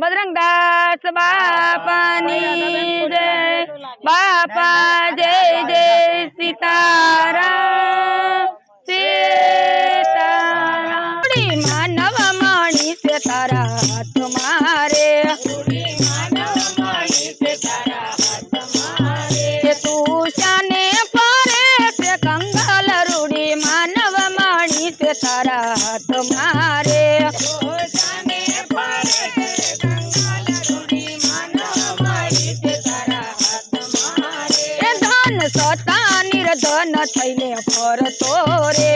બજરંગદાસ બાપાની જય બાપા જય જય સીતારામ સીતારામ. માનવ મણી છે તારા હાથ મારે. કે તું શાને પરે છે કંગાલ રૂડી માનવ મણી છે તારા હાથ મારે. નિર્ધન થઈને ફરતો રે.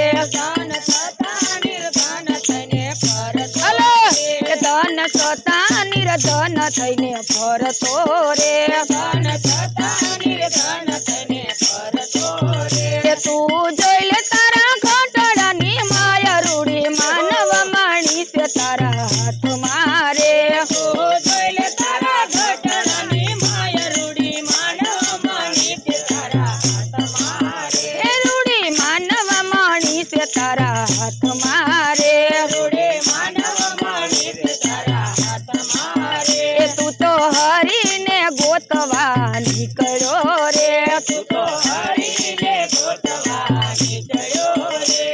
હલો એ ધન સતા નિર્ધન થઈને ફરતો રે. કે નીકળ્યો રે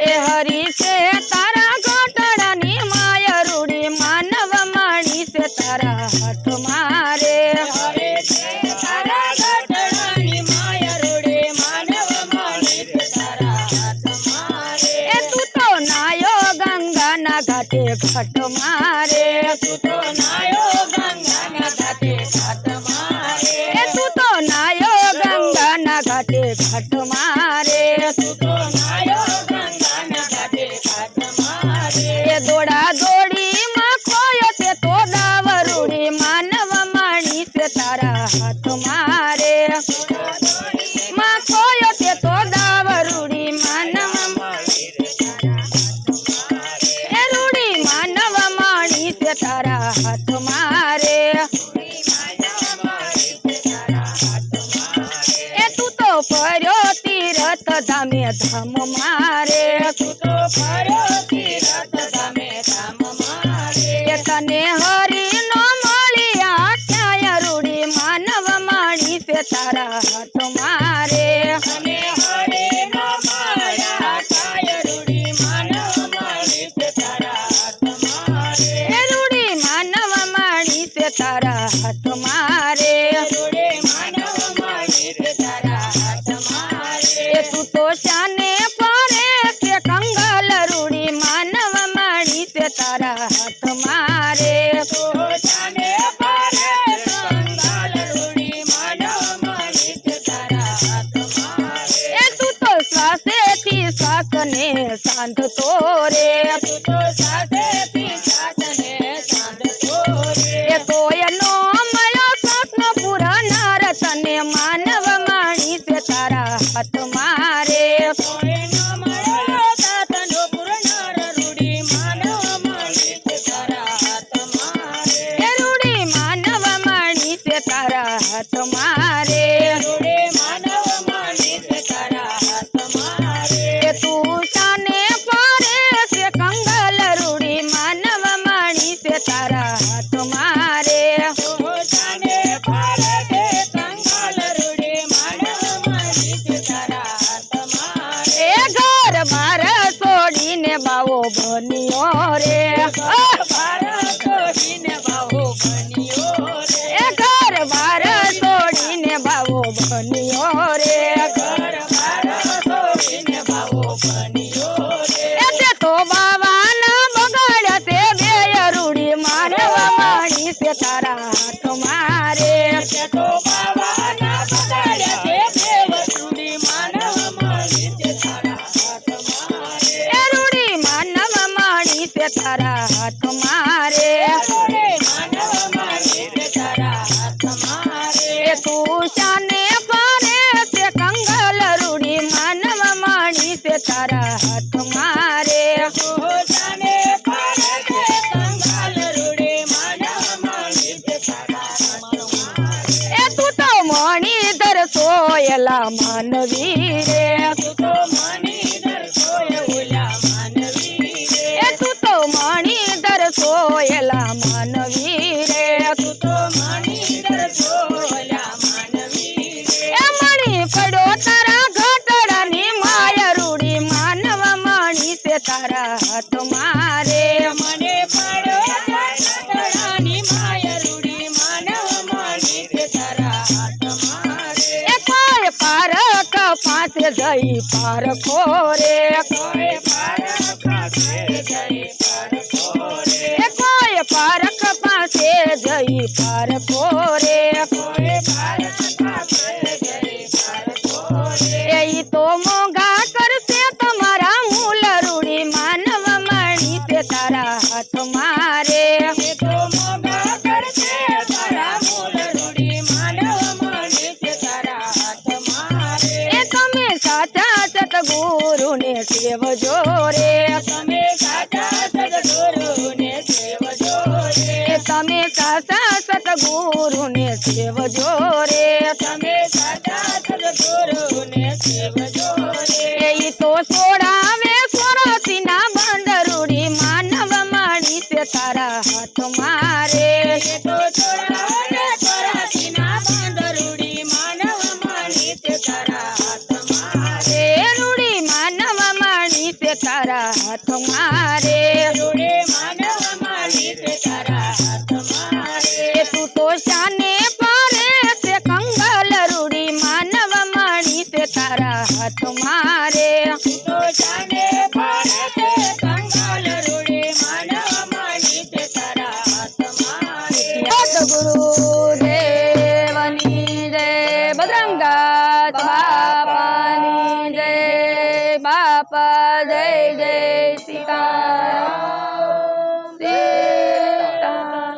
એ હરી છે તારા ઘોટડાની માયા રૂડી માનવ માણી છે તારા હાથ મારે. ઘાટે ઘટ મારે. હાથ મારે. એ તું તો ફર્યો તીરથ ધામે ધામ મારે. શ્વાસને સાંધતો રે એ તોયનો મળ્યો સ્વપ્ન પુરાનાર તને માનવ માણી છે તારા હાથ મારે. તારા હાથ મારે. રે તારા હાથ મારે. તું શાને પરે છે કંગાલ રૂડી માનવ માણી તે તારા હાથ મારે. એ તું તો મણી ધર સોયલા માનવી રે તું તો जई पार खोरे कोई पारक पासे जई पर खोरे यही तो मोगा कर से तुम्हारा मूल रूढ़ी मानव मणि से तारा हाथ मार રે તમે સાચા સદગુરુને સેવજો રે. તમે સાચા સતગુરુને સેવજો રે. તમે સાચા સદગુરુને સેવજો તારા હાથમાં રે જોડે માનવ માલિક તારા હાથમાં રે તું તો શાને પારે છે કંગલ